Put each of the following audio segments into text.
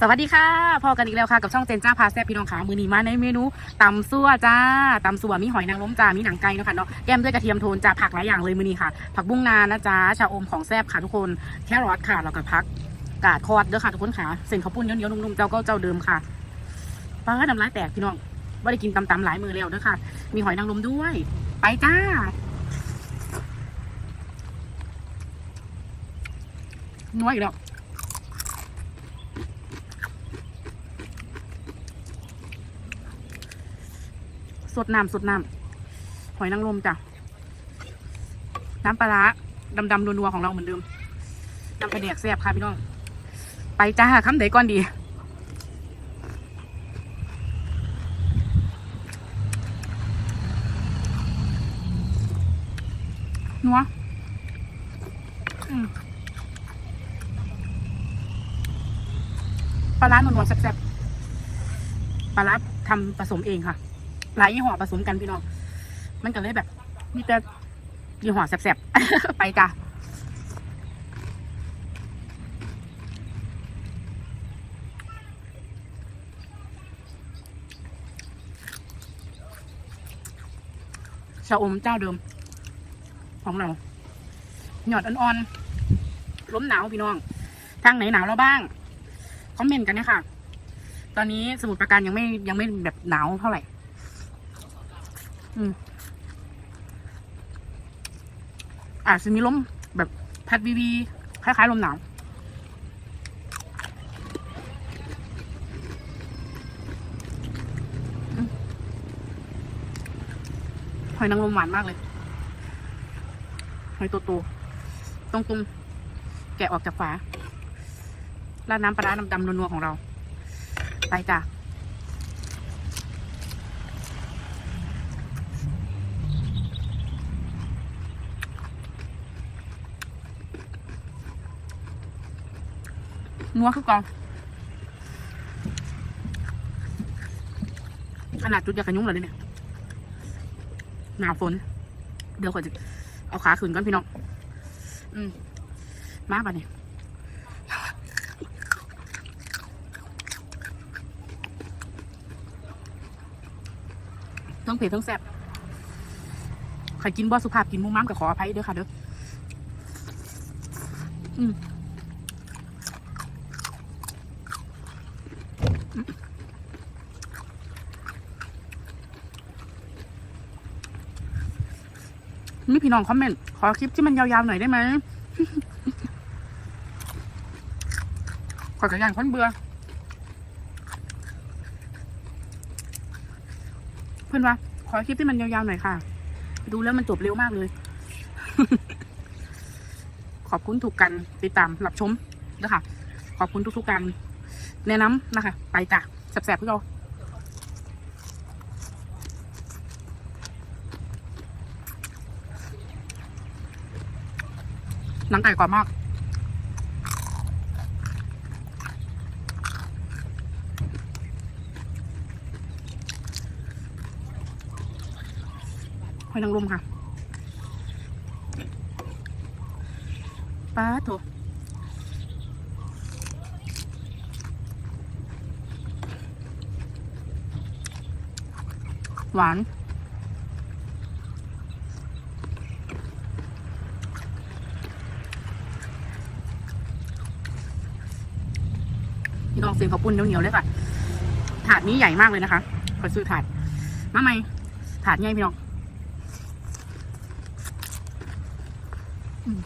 สวัสดีค่ะพอกันอีกแล้วค่ะกับช่องเจนจ้าพาแซ่บพี่น้องขามือนีมาในเมนูตำซั่วจ้าตำซั่วมีหอยนางรมจ้ามีหนังไก่เนาะค่ะเนาะแก้มด้วยกระเทียมโทนจ้าผักหลายอย่างเลยมือนีค่ะ ผักบุ้งนานะจ้าชาอมของแซ่บค่ะทุกคนแครอทค่ะแล้วก็พักกาดคอดเด้อค่ะทุกคนค่ะเส้นข้าวปุ้นเยอะๆนุ่มๆเจ้าก็เจ้าเดิมค่ะป้าน้ำลายแตกพี่น้องว่าได้กินตำๆหลายมือแล้วเด้อค่ะ มีหอยนางรมด้วย ไปจ้านัวอีกแล้ว สดน้ำสดน้ำหอยนางรมจ้ะ น้ำปลาร้าดำๆนัวๆของเราเหมือนเดิมน้ำกระเดียกแซ่บค่ะพี่น้อง ไปจ้าคำเดก่อนดีนัวปลาร้านัวๆแซ่บๆปลาร้าทำผสมเองค่ะ หลายยี่ห้อผสมกันพี่น้อง มันก็เลยแบบมีแต่ยี่ห้อแซ่บๆ ไปจ้ะชาอมเจ้าเดิม ของเรา หยอดอ่อนๆล้มหนาวพี่น้อง ทางไหนหนาวแล้วบ้าง คอมเมนต์กันเนี่ยค่ะตอนนี้สมุทรปราการยังไม่ยังไม่แบบหนาวเท่าไหร่ อาจจะมีลมแบบพัดวีวีคล้ายๆลมหนาวหอยนางรมหวานมากเลย หอยตัวโตตรงตุมแกะออกจากฝาราดน้ำปลาร้าดำนัวๆของเรา ไปจ้ะ นัวคือกองขนาดจุดยาขยุ่งเลยเนี่ยหนาวฝน เดี๋ยวขอจะเอาขาขึ้นก่อนพี่น้อง อืม มาป่ะเนี่ยต้งเผ็ดต้งแซ่บใครกินบ่สุภาพกินมุ้งม้ามกับขออภัยเด้อค่ะเด้อ อืม มีพี่น้องคอมเมนต์ ขอคลิปที่มันยาวๆหน่อยได้ไหมขอกระยานคนเบื่อ เพื่อนว่าขอคลิปที่มันยาวๆหน่อยค่ะ ดูแล้วมันจบเร็วมากเลย ขอบคุณทุกการติดตามรับชมนะคะขอบคุณทุกๆการ แนะนำนะคะ ไปจ้ะแสบๆพวกเราหนังไก่กรอบมาก หอยนางรมค่ะป้าโถ หวาน พี่น้องเสียงข้าวปุ้นเหนียวๆเลยค่ะ ถาดนี้ใหญ่มากเลยนะคะขอซื้อถาด มาไหมถาดใหญ่พี่น้อง อืม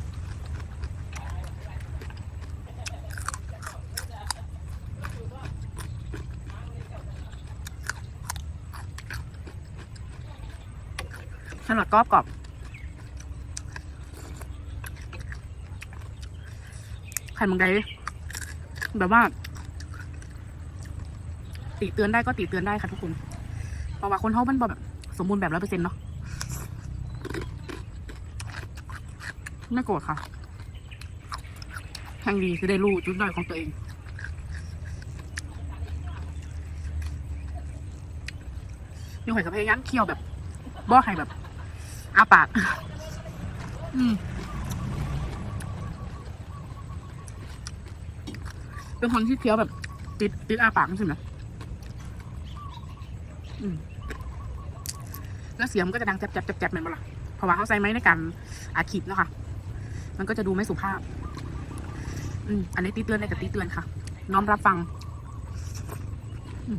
สลัดกรอบกรอบไข่มังไดแบบว่าติเตือนได้ก็ติเตือนได้ค่ะทุกคนเพราะว่าคนเขามันแบบสมบูรณ์แบบร้อยเปอร์เซ็นต์เนาะไม่โกรธค่ะแห่งดีคือได้รู้จุดด้อยของตัวเอง นี่หอยกับพยายามเคี่ยวแบบบ่ให้แบบ อาปาก อืมเป็นคนที่เคี้ยวแบบ ติดติดอาปากใช่ไหมอืมแล้วเสียงมันก็จะดังแจ๊บแจ๊บแจ๊บแจ๊บเหมือนเปล่าเพราะว่าเขาใส่ไม้ในการอาขีดเนาะค่ะ มันก็จะดูไม่สุภาพ อืมอันนี้ตีเตือนอะไรกับตีเตือนค่ะ น้อมรับฟัง อืม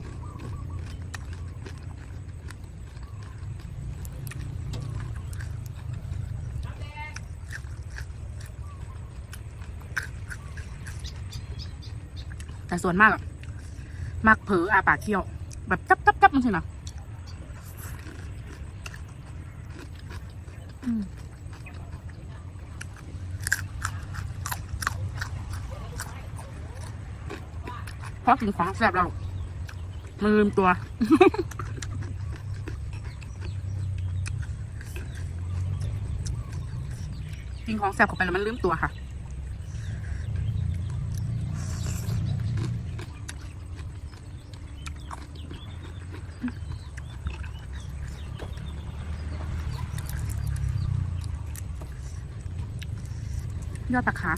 แต่ส่วนมากอะมักเผลออาปากเคี้ยว แบบจับจับจับมันใช่ไหมอืมเพราะกินของแซ่บเรา มันลืมตัว กินของแซ่บเข้าไปแล้วมันลืมตัวค่ะ ยอดตะขา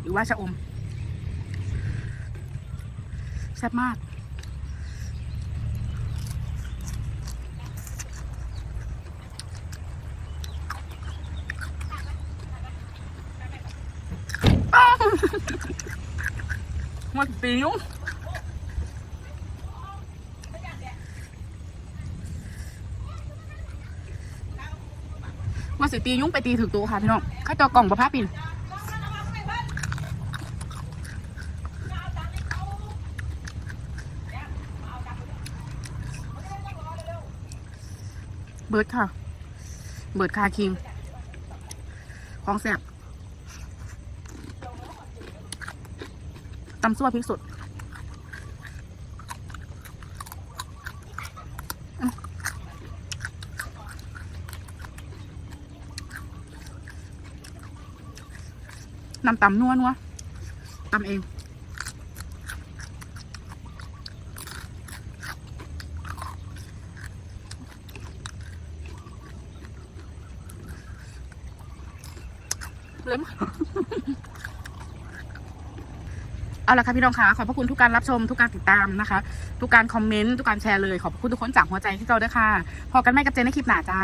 หรือว่าชะอมแซ่บมากอ้าวมันปิ้วมาสิตียุ้งไปตีถึงตัวค่ะพี่น้องข้าจอกล่องประภาปิน เบิร์ดค่ะ เบิร์ดคาคิง ของแสบตำซั่วพริกสดน้ำตำนัวนัวตำเอง เลยมเอาละค่ะพี่น้องคะขอบพระคุณทุกการรับชมทุกการติดตามนะคะ ทุกการคอมเมนต์ทุกการแชร์เลยขอบพระคุณทุกคนจากหัวใจที่เราด้วยค่ะพอกันไม่กับเจนในคลิปหน้าจ้า